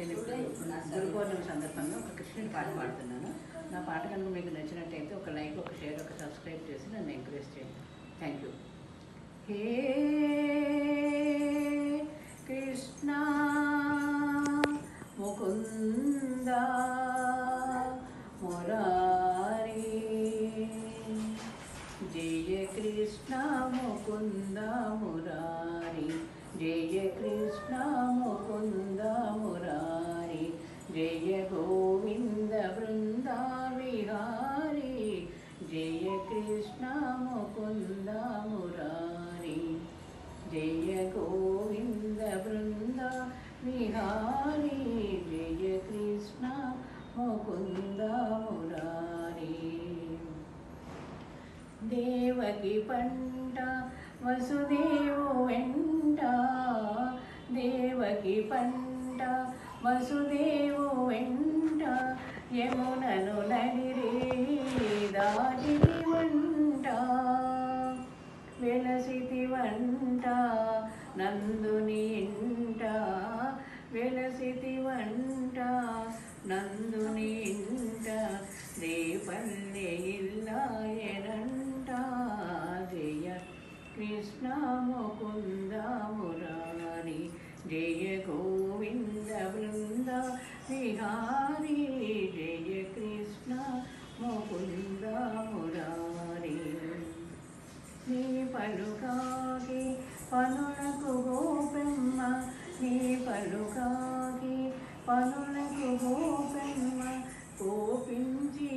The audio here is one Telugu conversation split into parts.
నేను ఇప్పుడు గురు పౌర్ణమి సందర్భంగా ఒక కృష్ణుడి పాట పాడుతున్నాను. నా పాట కనుక మీకు నచ్చినట్టయితే ఒక లైక్ ఒక షేర్ ఒక సబ్స్క్రైబ్ చేసి నన్ను ఎంకరేజ్ చేయండి. Thank you. హే జయ గోవింద బృందావిహారి జయ కృష్ణ ముకుంద మురారి. జయ గోవింద బృంద విహారి జయ కృష్ణ ముకుంద మురారి. దేవకి పంట వసుదేవు వెంట దేవకి పంట వసుదేవు వెంట యమునను నడిరే దాటి వంట. వెలసితి వంట నందుని ఇంట. వెలసితి వంట నందు పలుకాకి పనులకు గోపెమ్మ నీ పలుకాకి పనులకు గోపెమ్మ కోపించి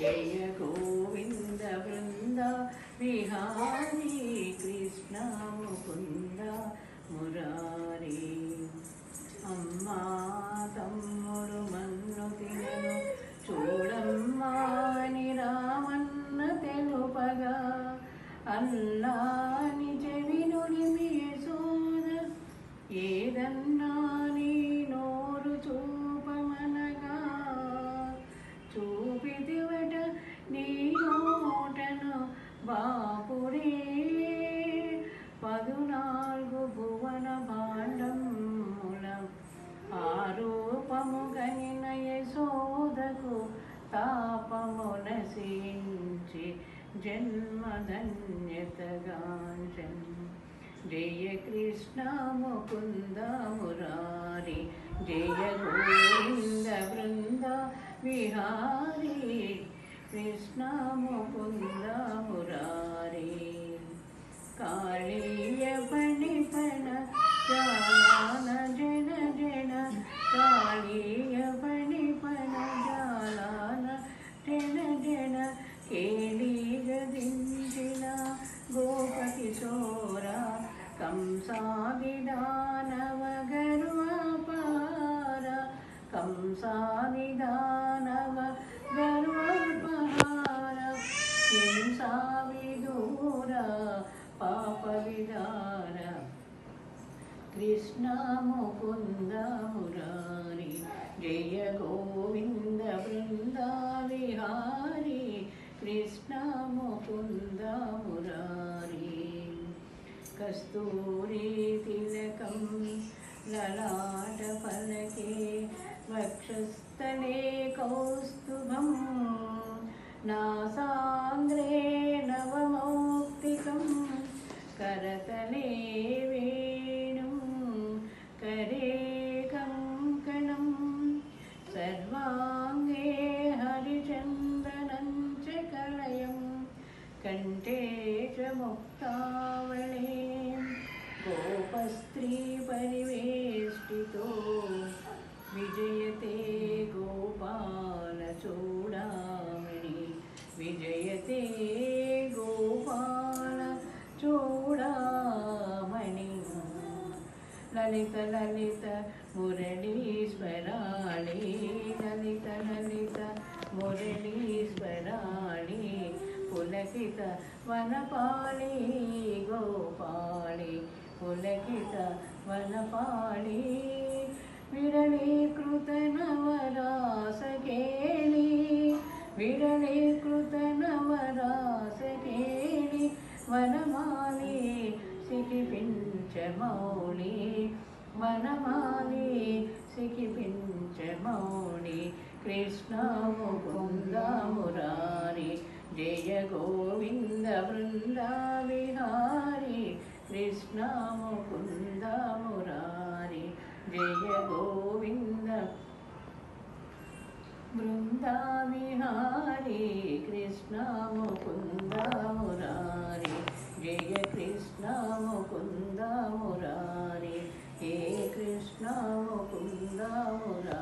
జయ గోవింద బృంద విహారీ కృష్ణ ముకుంద మురారి. అమ్మా తమ్ముడు మన్ను తిన జన్మధన్యతగాంచన్ జయ కృష్ణ ముకుంద మురారి జయ గోవింద బృంద విహారి కృష్ణ ముకుంద మురారి కాళీయ ಕಂಸಾವಿಧಾನವಗರ್ವಪಾರ ಕಂಸಾವಿಧಾನವ ಗರ್ವಪಹಾರ ಹಿಂಸಾವಿದೂರ ಪಾಪವಿದಾರ ಕೃಷ್ಣ ಮುಕುಂದ ಮುರಾರಿ ಜಯ ಗೋವಿಂದ ವೃಂದ ವಿಹಾರಿ ಕೃಷ್ಣ ಮುಕುಂದ कस्तूरीतिलकं ललाटफलके कस्तूरितिलकं ललाटके वृक्षस्तनेकौस्तुभं नासाङ्ग्रेणमौक्तिकं करतलेवेणुं करेकङ्कणं सर्वाङ्गे हरिचन्दनं च कलयम् कण्ठे च मुक्तावणे गोपस्त्रीपरिवेष्टितो विजयते गोपालचूडामणि विजयते गोपालचूडामणि ललित ललित मुरलीश्वराणि। ललित ललित मुरलीश्वराणि। పులకిత వనపాళి గోపాళి. పులకిత వనపాళి విరళీకృత నవరాసకేళి. విరళీకృత నవరాసకేళి వనమాలి సికిపించమౌళి వనమాలి సికిపించమౌళి కృష్ణ ముకుంద మురారి జయ గోవింద బృంద విహారి కృష్ణ ముకుంద మురారి జయ గోవింద బృందా విహారీ కృష్ణ ముకుంద మురారి జయ కృష్ణ ముకుంద మురారి హే కృష్ణ ముకుంద మురారి.